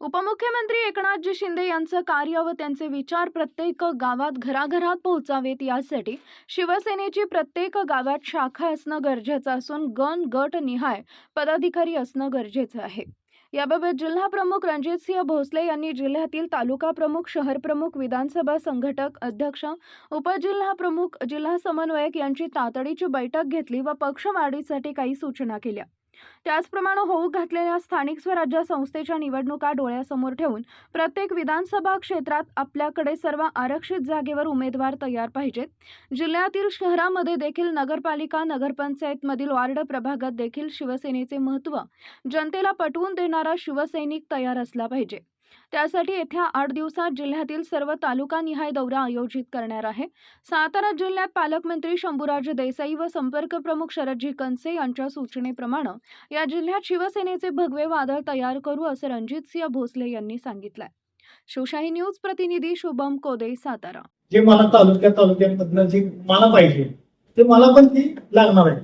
उपमुख्यमंत्री एकनाथजी शिंदे यांचं कार्य व त्यांचे विचार प्रत्येक गावात घराघरात पोहोचावेत यासाठी शिवसेनेची प्रत्येक गावात शाखा असणं गरजेचं असून गण गट निहाय पदाधिकारी असणं गरजेचं आहे. याबाबत जिल्हा प्रमुख रणजितसिंह भोसले यांनी जिल्ह्यातील तालुका प्रमुख शहर प्रमुख विधानसभा संघटक अध्यक्ष उपजिल्हा प्रमुख जिल्हा समन्वयक यांची तातडीची बैठक घेतली व पक्षवाढीसाठी काही सूचना केल्या. त्याचप्रमाणे होऊ घातलेल्या स्थानिक स्वराज्य संस्थेच्या निवडणुका डोळ्यासमोर ठेवून प्रत्येक विधानसभा क्षेत्रात आपल्याकडे सर्व आरक्षित जागेवर उमेदवार तयार पाहिजेत. जिल्ह्यातील शहरामध्ये देखील नगरपालिका नगरपंचायतमधील वार्ड प्रभागात देखील शिवसेनेचे महत्त्व जनतेला पटवून देणारा शिवसैनिक तयार असला पाहिजे. त्यासाठी येत्या आठ दिवसात जिल्ह्यातील सर्व तालुकानिहाय दौरा आयोजित करणार आहे. सातारा जिल्ह्यात पालकमंत्री शंभूराज देसाई व संपर्क प्रमुख शरदजी कंसे यांच्या सूचनेप्रमाणे या जिल्ह्यात शिवसेनेचे भगवे वादळ तयार करू असं रणजितसिंह भोसले यांनी सांगितलंय. शिवशाही न्यूज प्रतिनिधी शुभम कोदे सातारा. जे मला तालुक्या तालुक्यामधनं जे मला पाहिजे ते मला पण ती लागणार आहे.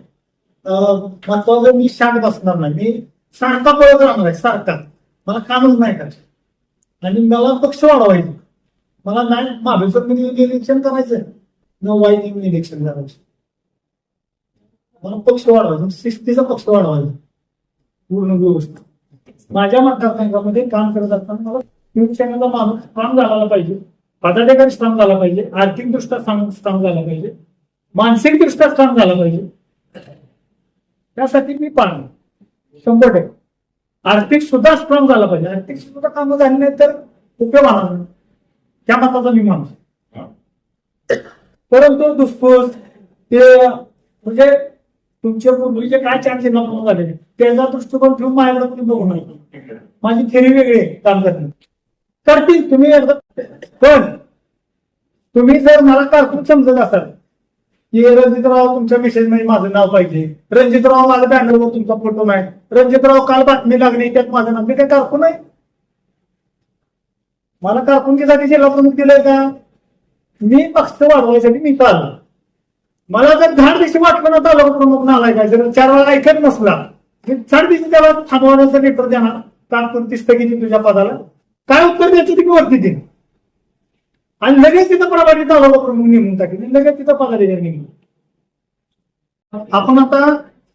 महत्वाचं मी शांत बसणार नाही. मी सारखा पळत राहणार आहे सारखा. मला कामच नाही करायचं. आणि मला पक्ष वाढवायचं. मला नाही महाबळेश्वरमध्ये इलेक्शन करायचं न वाईट इलेक्शन करायचं. मला पक्ष वाढवायचं. शिस्तीचा पक्ष वाढवायचा. पूर्ण व्यवस्थित. माझ्या मतदारसंघामध्ये काम करत असताना मला शिवसेनेचा माणूस स्ट्रॉंग झाला पाहिजे. पदाधिकारी स्ट्रॉंग झाला पाहिजे. आर्थिक दृष्ट्या स्ट्रॉंग झाला पाहिजे. मानसिक दृष्ट्या स्ट्रॉंग झाला पाहिजे. त्यासाठी मी पाहणार शंभर टक्के. आर्थिक सुद्धा स्ट्रॉंग झाला पाहिजे. आर्थिक सुद्धा कामं झाली नाही तर उपयोग आला नाही. त्या मताचा मी माणूस परंतु दुष्पूस ते म्हणजे तुमच्या पूर्वीचे काय चान्स नको झाले त्याचा दृष्टिकोन ठेवून माझ्याकडे तुम्ही बघू नये माझी थेरी वेगळी आहे काम करणे. करतील तुम्ही एकदा पण तुम्ही जर मला कारकून समजत असाल की रणजितराव तुमच्या मेसेजमध्ये माझं नाव पाहिजे. रणजितराव माझ्या बॅनरवर तुमचा फोटो नाही रणजितराव काल बातमी लागली त्यात माझं नाव मी काय कारकून आहे? मला कारकुनकीसाठी जिल्हा प्रमुख दिलंय का? मी पक्ष वाढवायसाठी मी चाललो मला जर झाड दिवशी वाटलं ना तालुका प्रमुख नालाय काय जर चार वेळा ऐकत नसला झाड चार दिवशी त्याला थांबवण्याचं लेटर देणार. कारकुन करून स्थगिती तुझ्या पदाला? काय उत्तर द्यायचं ती वरती देणार आणि लगेच तिथं प्रभावी तालुका प्रमुख नेमून टाकली. लगेच तिथं पगार निघून आपण आता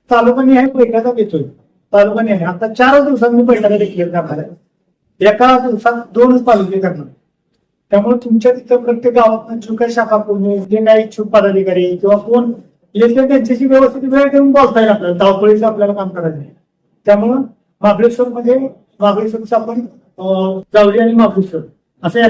तालुका आहे बैठका घेतोय. तालुका आहे आता चारच दिवसात मी बैठका देखील करणार आहे. एका दिवसात दोनच तालुके करणार. त्यामुळे तुमच्या तिथं प्रत्येक गावात जो काही शाखा पूर्ण जे काही इच्छुक पदाधिकारी किंवा कोण येते त्यांच्याशी व्यवस्थित वेळ देऊन बोलता येईल आपल्याला. धावपळीचं आपल्याला काम करायचं नाही त्यामुळं महाबळेश्वर मध्ये महाबळेश्वरचं आपण जावली आणि महाबळेश्वर. असं या